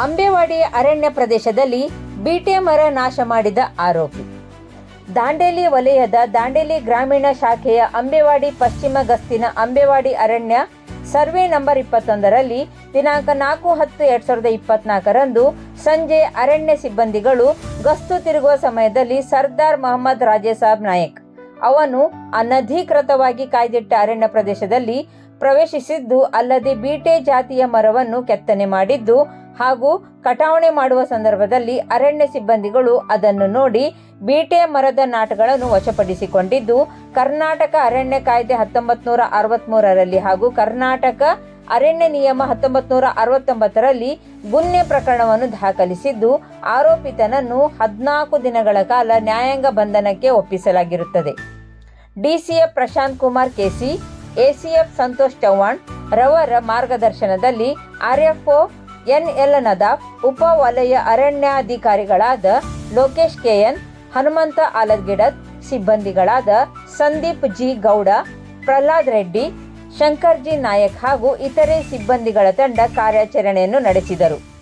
ಅಂಬೇವಾಡಿ ಅರಣ್ಯ ಪ್ರದೇಶದಲ್ಲಿ ಬೀಟೆ ಮರ ನಾಶ ಮಾಡಿದ ಆರೋಪಿ. ದಾಂಡೇಲಿ ವಲಯದ ದಾಂಡೇಲಿ ಗ್ರಾಮೀಣ ಶಾಖೆಯ ಅಂಬೇವಾಡಿ ಪಶ್ಚಿಮ ಗಸ್ತಿನ ಅಂಬೇವಾಡಿ ಅರಣ್ಯ ಸರ್ವೆ ನಂಬರ್ ಇಪ್ಪತ್ತೊಂದರಲ್ಲಿ ದಿನಾಂಕ ನಾಲ್ಕು ಹತ್ತು ಎರಡ್ ಸಾವಿರದ ಇಪ್ಪತ್ನಾಲ್ಕರಂದು ಸಂಜೆ ಅರಣ್ಯ ಸಿಬ್ಬಂದಿಗಳು ಗಸ್ತು ತಿರುಗುವ ಸಮಯದಲ್ಲಿ ಸರ್ದಾರ್ ಮೊಹಮ್ಮದ್ ರಾಜೇಸಾಬ್ ನಾಯಕ್ ಅವನು ಅನಧಿಕೃತವಾಗಿ ಕಾಯ್ದಿಟ್ಟ ಅರಣ್ಯ ಪ್ರದೇಶದಲ್ಲಿ ಪ್ರವೇಶಿಸಿದ್ದು ಅಲ್ಲದೆ ಬೀಟೆ ಜಾತಿಯ ಮರವನ್ನು ಕೆತ್ತನೆ ಮಾಡಿದ್ದು ಹಾಗೂ ಕಟಾವಣೆ ಮಾಡುವ ಸಂದರ್ಭದಲ್ಲಿ ಅರಣ್ಯ ಸಿಬ್ಬಂದಿಗಳು ಅದನ್ನು ನೋಡಿ ಬೀಟೆ ಮರದ ನಾಟಗಳನ್ನು ವಶಪಡಿಸಿಕೊಂಡಿದ್ದು, ಕರ್ನಾಟಕ ಅರಣ್ಯ ಕಾಯ್ದೆ ಹತ್ತೊಂಬತ್ತು ನೂರ ಹಾಗೂ ಕರ್ನಾಟಕ ಅರಣ್ಯ ನಿಯಮ ಹತ್ತೊಂಬತ್ತು ನೂರ ಅರವತ್ತೊಂಬತ್ತರಲ್ಲಿ ಗುನ್ನೆ ಪ್ರಕರಣವನ್ನು ದಾಖಲಿಸಿದ್ದು, ಆರೋಪಿತನನ್ನು ಹದಿನಾಲ್ಕು ದಿನಗಳ ಕಾಲ ನ್ಯಾಯಾಂಗ ಬಂಧನಕ್ಕೆ ಒಪ್ಪಿಸಲಾಗಿರುತ್ತದೆ. DCF Prashant Kumar KC, ACF Santosh Chauhan ರವರ ಮಾರ್ಗದರ್ಶನದಲ್ಲಿ ಆರ್ಎಫ್ಒ ಎನ್ಎಲ್ ನದಾಫ್ ಉಪ ವಲಯ ಅರಣ್ಯಾಧಿಕಾರಿಗಳಾದ ಲೋಕೇಶ್ ಕೆಎನ್, ಹನುಮಂತ ಆಲದ್ಗಿಡದ್ ಸಿಬ್ಬಂದಿಗಳಾದ ಸಂದೀಪ್ ಜಿ ಗೌಡ, ಪ್ರಹ್ಲಾದ್ ರೆಡ್ಡಿ, ಶಂಕರ್ ಜಿ ನಾಯಕ್ ಹಾಗೂ ಇತರೆ ಸಿಬ್ಬಂದಿಗಳ ತಂಡ ಕಾರ್ಯಾಚರಣೆಯನ್ನು ನಡೆಸಿದರು.